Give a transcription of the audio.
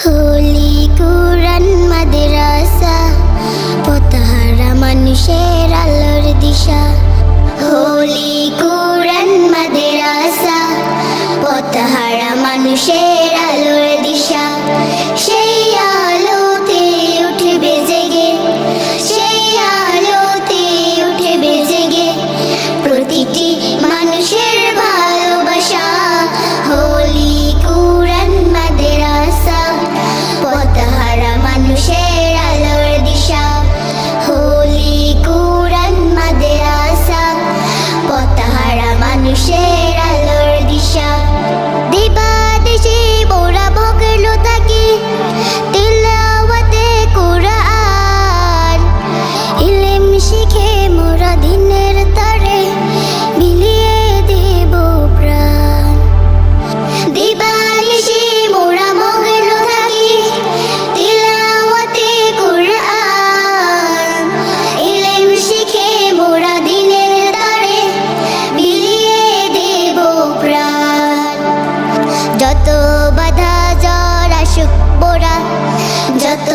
হোলি কুরান মাদ্রাসা পতাহারা মানুষের আলোর দিশা হোলি কুরান মাদ্রাসা পতাহারা মানুষের আসুক বোরা যত